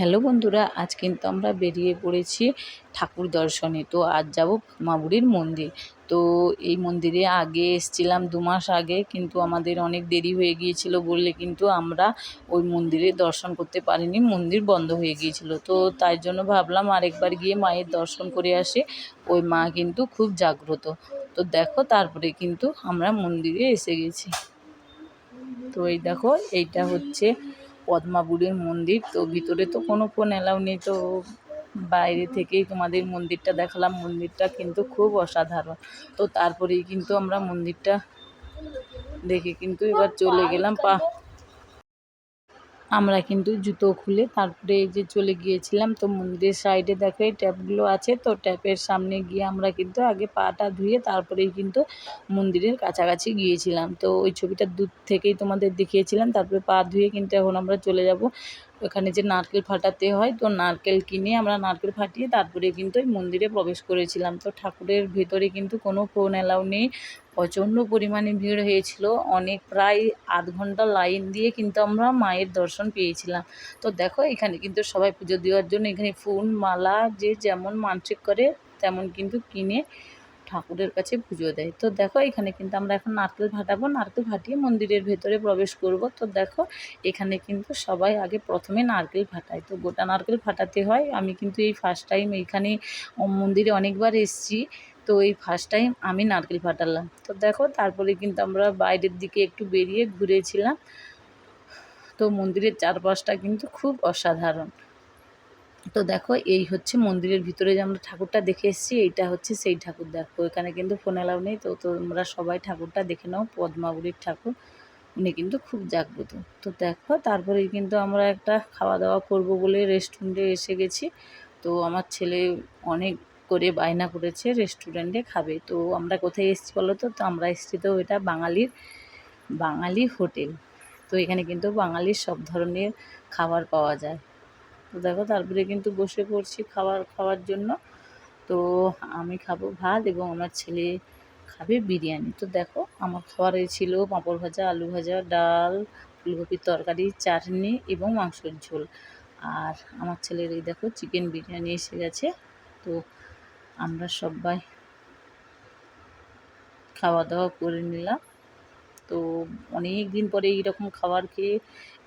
Hello বন্ধুরা, আজ কিন্তু আমরা বেরিয়ে পড়েছি ঠাকুর দর্শনে। তো আজ যাব মাবুড়ির মন্দির। তো এই মন্দিরে আগে এসছিলাম দু মাস আগে, কিন্তু আমাদের অনেক দেরি হয়ে গিয়েছিল বললে কিন্তু আমরা ওই মন্দিরে দর্শন করতে পারিনি, মন্দির বন্ধ হয়ে গিয়েছিল। তো তাই জন্য ভাবলাম আরেকবার গিয়ে মায়ের দর্শন করে আসি। ওই মা কিন্তু খুব জাগ্রত। তো দেখো তারপরে কিন্তু আমরা মন্দিরে এসে গেছি। তো এই দেখো, এইটা হচ্ছে পদ্মাবুড়ির মন্দির। তো ভিতরে তো কোনো ফোন অ্যালাউ নেই। তো বাইরে থেকেই তোমাদের মন্দিরটা দেখালাম। মন্দিরটা কিন্তু খুব অসাধারণ। তো তারপরেই কিন্তু আমরা মন্দিরটা দেখে কিন্তু এবার চলে গেলাম। পা আমরা কিন্তু জুতো খুলে তারপরে এই যে চলে গিয়েছিলাম তো মন্দিরের সাইডে দেখো এই ট্যাপগুলো আছে তো ট্যাপের সামনে গিয়ে আমরা কিন্তু আগে পাটা ধুয়ে তারপরেই কিন্তু মন্দিরের কাছাকাছি গিয়েছিলাম। তো ওই ছবিটা দূর থেকেই তোমাদের দেখিয়েছিলাম, তারপরে পা ধুয়ে কিন্তু এখন আমরা চলে যাব ওখানে যে নারকেল ফাটাতে হয়, তো নারকেল কিনে আমরা নারকেল ফাটিয়ে তারপরে কিন্তু ওই মন্দিরে প্রবেশ করেছিলাম। তো ঠাকুরের ভেতরে কিন্তু কোনো ফোন অ্যালাউ নেই। প্রচণ্ড পরিমাণে ভিড় হয়েছিল। অনেক প্রায় আধ ঘণ্টা লাইন দিয়ে কিন্তু আমরা মায়ের দর্শন পেয়েছিলাম। তো দেখো, এখানে কিন্তু সবাই পুজো দেওয়ার জন্য এখানে ফুল, মালা যে যেমন মানসিক করে, তেমন কিন্তু কিনে ঠাকুরের কাছে পুজো দেয়। তো দেখো, এখানে কিন্তু আমরা এখন নারকেল ফাটাবো নারকেল ফাটিয়ে মন্দিরের ভেতরে প্রবেশ করব। তো দেখো, এখানে কিন্তু সবাই আগে প্রথমে নারকেল ফাটায় তো গোটা নারকেল ফাটাতে হয়। আমি কিন্তু এই ফার্স্ট টাইম এইখানে মন্দিরে অনেকবার এসছি। তো এই ফার্স্ট টাইম আমি নারকেল ফাটালাম তো দেখো, তারপরে কিন্তু আমরা বাইরের দিকে একটু বেরিয়ে ঘুরেছিলাম। তো মন্দিরের চারপাশটা কিন্তু খুব অসাধারণ। তো দেখো, এই হচ্ছে মন্দিরের ভিতরে যে আমরা ঠাকুরটা দেখে এসেছি, এইটা হচ্ছে সেই ঠাকুর। দেখো, এখানে কিন্তু ফোন এলাও নেই, তো তোমরা সবাই ঠাকুরটা দেখে নাও পদ্মাবুড়ির ঠাকুর। উনি কিন্তু খুব জাগ্রত। তো দেখো তারপরে কিন্তু আমরা একটা খাওয়া দাওয়া করব বলে রেস্টুরেন্টে এসে গেছি। তো আমার ছেলে অনেক করে বায়না করেছে রেস্টুরেন্টে খাবে। তো আমরা কোথায় এসেছি বলো তো? তো আমরা এসেছি তো এটা বাঙালির, বাঙালি হোটেল। তো এখানে কিন্তু বাঙালির সব ধরনের খাবার পাওয়া যায়। তো দেখো তারপরে কিন্তু বসে পড়ছি খাবার, খাওয়ার জন্য। তো আমি খাব ভাত এবং আমার ছেলে খাবে বিরিয়ানি। তো দেখো আমার খাবারে ছিল পাঁপড় ভাজা, আলু ভাজা, ডাল, ফুলকপির তরকারি, চাটনি এবং মাংসের ঝোল। আর আমার ছেলের এই দেখো চিকেন বিরিয়ানি এসে গেছে। তো আমরা সবাই খাওয়া দাওয়া করে নিলাম। তো অনেক দিন পরে এইরকম খাবার খেয়ে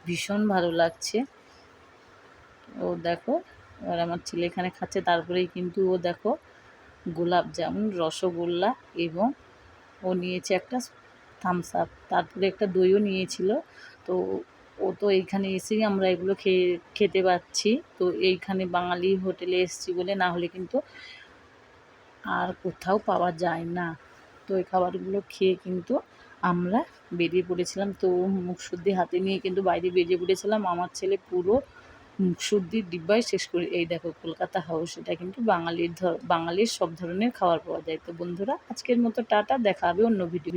ভীষণ ভালো লাগছে। ও দেখো এবার আমার ছেলে এখানে খাচ্ছে, তারপরেই কিন্তু ও দেখো গোলাপ জামুন, রসগোল্লা এবং ও নিয়েছে একটা থামস আপ তারপরে একটা দইও নিয়েছিল। তো ও তো এইখানে এসেই আমরা এগুলো খেয়ে, খেতে পাচ্ছি। তো এইখানে বাঙালি হোটেলে এসছি বলে না হলে কিন্তু আর কোথাও পাওয়া যায় না। তো এই খাবারগুলো খেয়ে কিন্তু আমরা বেরিয়ে পড়েছিলাম। তো মুখ শুদ্ধি হাতে নিয়ে কিন্তু বাইরে বেরিয়ে পড়েছিলাম। আমার ছেলে পুরো মুখশুদ্ধির ডিব্বাই শেষ করি, এই দেখো কলকাতা হাউস এটা কিন্তু বাঙালির ধর, বাঙালির সব ধরনের খাবার পাওয়া যায়। তো বন্ধুরা, আজকের মতো টাটা, দেখা হবে অন্য ভিডিও